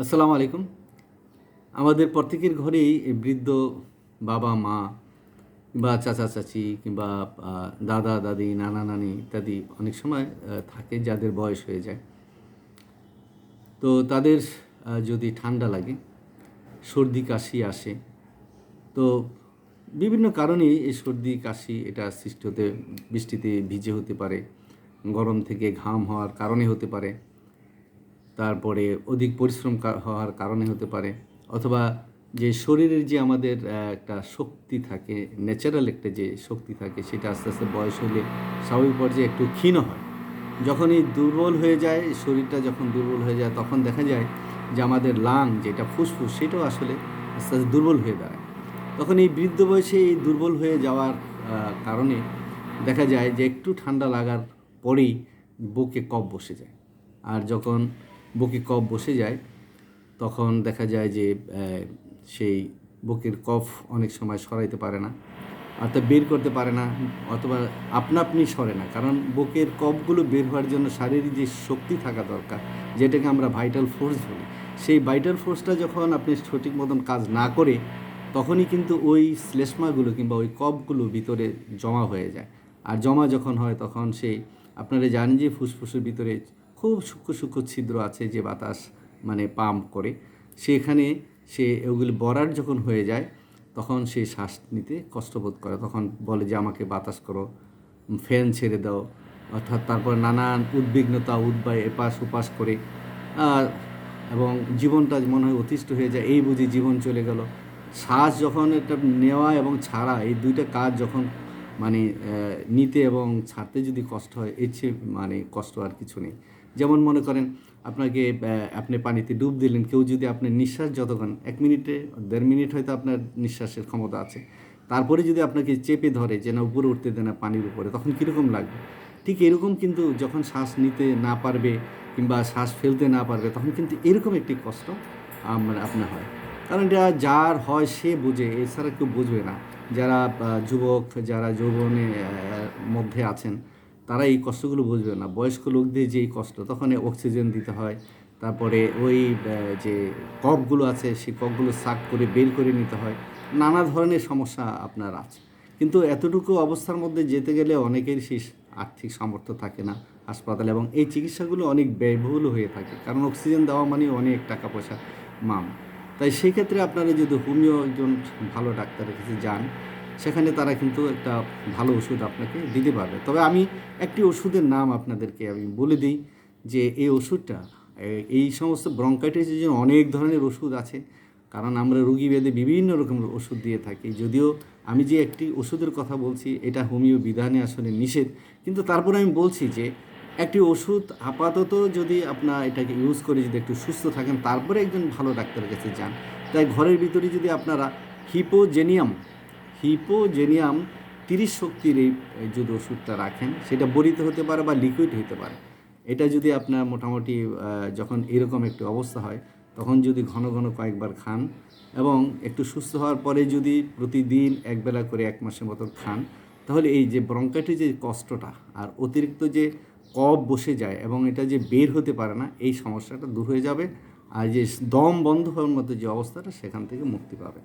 আসসালামু আলাইকুম। আমাদের প্রত্যেকের ঘরেই বৃদ্ধ বাবা, মা বা চাচা, চাচি কিংবা দাদা, দাদি, নানা, নানি ইত্যাদি অনেক সময় থাকে যাদের বয়স হয়ে যায়। তো তাদের যদি ঠান্ডা লাগে, সর্দি, কাশি আসে, তো বিভিন্ন কারণেই এই সর্দি, কাশি এটা সৃষ্টি হতে, বৃষ্টিতে ভিজে হতে পারে, গরম থেকে ঘাম হওয়ার কারণে হতে পারে। তারপরে অধিক পরিশ্রম হওয়ার কারণে হতে পারে, অথবা যে শরীরের যে আমাদের একটা শক্তি থাকে ন্যাচারাল একটা যে শক্তি থাকে, সেটা আস্তে আস্তে বয়স হলে স্বাভাবিক পর্যায়ে একটু ক্ষীণ হয়। যখনই দুর্বল হয়ে যায়, শরীরটা যখন দুর্বল হয়ে যায়, তখন দেখা যায় যে আমাদের লাং যেটা ফুসফুস, সেটাও আসলে আস্তে আস্তে দুর্বল হয়ে দাঁড়ায়। তখন এই বৃদ্ধ বয়সে এই দুর্বল হয়ে যাওয়ার কারণে দেখা যায় যে একটু ঠান্ডা লাগার পরেই বুকে কফ বসে যায়। আর যখন বুকে কফ বসে যায়, তখন দেখা যায় যে সেই বুকের কফ অনেক সময় সরাইতে পারে না, অর্থাৎ বের করতে পারে না, অথবা আপনা আপনি সরে না। কারণ বুকের কফগুলো বের হওয়ার জন্য শারীরিক যে শক্তি থাকা দরকার, যেটাকে আমরা ভাইটাল ফোর্স বলি, সেই ভাইটাল ফোর্সটা যখন আপনি সঠিক মতন কাজ না করে, তখনই কিন্তু ওই শ্লেষ্মাগুলো কিংবা ওই কফগুলো ভিতরে জমা হয়ে যায়। আর জমা যখন হয়, তখন সেই, আপনারা জানেন যে ফুসফুসের ভিতরে খুব সূক্ষ্ম সূক্ষ্ম ছিদ্র আছে যে বাতাস মানে পাম্প করে। সেখানে সে ওগুলি বরার যখন হয়ে যায়, তখন সে শ্বাস নিতে কষ্টবোধ করে। তখন বলে যে, আমাকে বাতাস করো, ফ্যান ছেড়ে দাও। অর্থাৎ তারপর নানান উদ্বিগ্নতা উদ্বায় এপাশ ওপাশ করে এবং জীবনটা মনে হয় অতিষ্ঠ হয়ে যায়। এই বুঝি জীবন চলে গেল। শ্বাস যখন এটা নেওয়া এবং ছাড়া, এই দুইটা কাজ যখন মানে নিতে এবং ছাড়তে যদি কষ্ট হয়, এর চেয়ে মানে কষ্ট আর কিছু নেই। যেমন মনে করেন আপনাকে আপনি পানিতে ডুব দিলেন, কেউ যদি আপনার নিঃশ্বাস যতক্ষণ, এক মিনিটে, দেড় মিনিট হয়তো আপনার নিঃশ্বাসের ক্ষমতা আছে। তারপরে যদি আপনাকে চেপে ধরে যে না উপরে উঠতে দেয় না পানির উপরে, তখন কীরকম লাগবে? ঠিক এরকম কিন্তু যখন শ্বাস নিতে না পারবে কিংবা শ্বাস ফেলতে না পারবে, তখন কিন্তু এরকম একটি কষ্ট আমার, আপনার হয়। কারণ এটা যার হয় সে বোঝে, এছাড়া কেউ বুঝবে না। যারা যুবক, যারা যৌবনে মধ্যে আছেন তারা এই কষ্টগুলো বুঝবে না। বয়স্ক লোকদের যে এই কষ্ট, তখন অক্সিজেন দিতে হয়। তারপরে ওই যে কফগুলো আছে, সেই কফগুলো সাক করে বের করে নিতে হয়। নানা ধরনের সমস্যা আপনার আছে। কিন্তু এতটুকু অবস্থার মধ্যে যেতে গেলে অনেকের সেই আর্থিক সামর্থ্য থাকে না হাসপাতালে এবং এই চিকিৎসাগুলো অনেক ব্যয়বহুল হয়ে থাকে। কারণ অক্সিজেন দেওয়া মানে অনেক টাকা পয়সা মাম তাই সেই ক্ষেত্রে আপনারা যদি হোমিও একজন ভালো ডাক্তারের কাছে যান সেখানে তারা কিন্তু একটা ভালো ওষুধ আপনাকে দিতে পারবে। তবে আমি একটি ওষুধের নাম আপনাদেরকে আমি বলে দিই যে, এই ওষুধটা এই সমস্ত ব্রঙ্কাইটিসের জন্য অনেক ধরনের ওষুধ আছে। কারণ আমরা রুগী বেদে বিভিন্ন রকমের ওষুধ দিয়ে থাকি। যদিও আমি যে একটি ওষুধের কথা বলছি, এটা হোমিও বিধানে আসলে নিষেধ। কিন্তু তারপরে আমি বলছি যে, একটি ওষুধ আপাতত যদি আপনার এটাকে ইউজ করে যদি একটু সুস্থ থাকেন, তারপরে একজন ভালো ডাক্তারের কাছে যান। তাই ঘরের ভিতরে যদি আপনারা হিপোজেনিয়াম হিপোজেনিয়াম তিরিশ শক্তির এই যদি ওষুধটা রাখেন, সেটা বড়িতে হতে পারে বা লিকুইড হতে পারে। এটা যদি আপনার মোটামুটি যখন এরকম একটু অবস্থা হয়, তখন যদি ঘন ঘন কয়েকবার খান এবং একটু সুস্থ হওয়ার পরে যদি প্রতিদিন একবেলা করে এক মাসের মতো খান, তাহলে এই যে ব্রঙ্কাইটিস যে কষ্টটা আর অতিরিক্ত যে কফ বসে যায় এবং এটা যে বের হতে পারে না, এই সমস্যাটা দূর হয়ে যাবে। আর যে দম বন্ধ হওয়ার মতো যে অবস্থাটা, সেখান থেকে মুক্তি পাবেন।